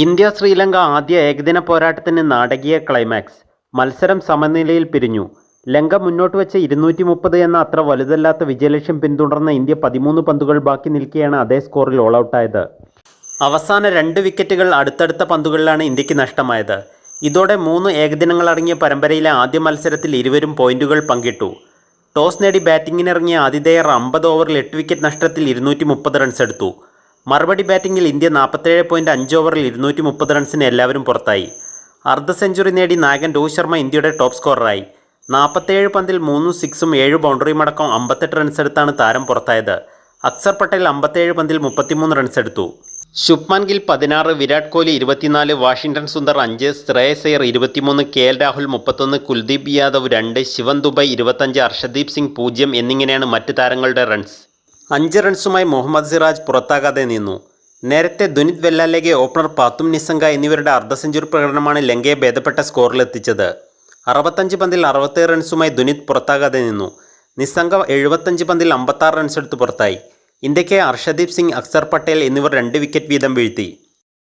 India Sri Lanka ആദ്യ ഏകദിന പോരാട്ടത്തിന് നാടകീയ ക്ലൈമാക്സ്. മത്സരം സമനിലയിൽ പിരിഞ്ഞു. ലങ്ക മുന്നോട്ട് വെച്ച ഇരുന്നൂറ്റി മുപ്പത് എന്ന അത്ര വലുതല്ലാത്ത വിജയലക്ഷ്യം പിന്തുടർന്ന ഇന്ത്യ പതിമൂന്ന് പന്തുകൾ ബാക്കി നിൽക്കെയാണ് അതേ സ്കോറിൽ ഓൾ ഔട്ടായത് അവസാന രണ്ട് വിക്കറ്റുകൾ അടുത്തടുത്ത പന്തുകളിലാണ് ഇന്ത്യയ്ക്ക് നഷ്ടമായത്. ഇതോടെ മൂന്ന് ഏകദിനങ്ങൾ ഏകദിനങ്ങളടങ്ങിയ പരമ്പരയിലെ ആദ്യ മത്സരത്തിൽ ഇരുവരും പോയിന്റുകൾ പങ്കിട്ടു. ടോസ് നേടി ബാറ്റിംഗിനിറങ്ങിയ ആതിഥേയർ അമ്പത് ഓവറിൽ എട്ട് വിക്കറ്റ് നഷ്ടത്തിൽ ഇരുന്നൂറ്റി റൺസ് എടുത്തു. മറുപടി ബാറ്റിംഗിൽ ഇന്ത്യ നാൽപ്പത്തേഴ് പോയിന്റ് അഞ്ച് ഓവറിൽ ഇരുന്നൂറ്റി മുപ്പത് റൺസിന് എല്ലാവരും പുറത്തായി. അർദ്ധ സെഞ്ചുറി നേടി നായകൻ രോഹിത് ശർമ്മ ഇന്ത്യയുടെ ടോപ്പ് സ്കോററായി. നാൽപ്പത്തേഴ് പന്തിൽ മൂന്നും സിക്സും ഏഴ് ബൗണ്ടറിയും അടക്കം അമ്പത്തെട്ട് റൺസ് എടുത്താണ് താരം പുറത്തായത്. അക്സർ പട്ടേൽ അമ്പത്തേഴ് പന്തിൽ മുപ്പത്തിമൂന്ന് റൺസ് എടുത്തു. ശുഭ്മാൻ ഗിൽ പതിനാറ് വിരാട് കോഹ്ലി ഇരുപത്തിനാല് വാഷിംഗ്ടൺ സുന്ദർ അഞ്ച് ശ്രേയസ് അയ്യർ ഇരുപത്തിമൂന്ന് കെ എൽ രാഹുൽ മുപ്പത്തൊന്ന് കുൽദീപ് യാദവ് രണ്ട് ശിവൻ ദുബൈ ഇരുപത്തഞ്ച് അർഷദീപ് സിംഗ് പൂജ്യം എന്നിങ്ങനെയാണ് മറ്റ് താരങ്ങളുടെ റൺസ്. അഞ്ച് റൺസുമായി മുഹമ്മദ് സിറാജ് പുറത്താകാതെ നിന്നു. നേരത്തെ ദുനിത് വെല്ലാലേഗെ ഓപ്പണർ പാത്തും നിസംഗ എന്നിവരുടെ അർദ്ധ സെഞ്ചുറി പ്രകടനമാണ് ലങ്കയെ ഭേദപ്പെട്ട സ്കോറിലെത്തിച്ചത്. അറുപത്തഞ്ച് പന്തിൽ അറുപത്തേഴ് റൺസുമായി ദുനിത് പുറത്താകാതെ നിന്നു. നിസംഗ എഴുപത്തഞ്ച് പന്തിൽ അമ്പത്താറ് റൺസ് എടുത്ത് പുറത്തായി. ഇന്ത്യയ്ക്ക് അർഷദീപ് സിംഗ് അക്സർ പട്ടേൽ എന്നിവർ രണ്ട് വിക്കറ്റ് വീതം വീഴ്ത്തി.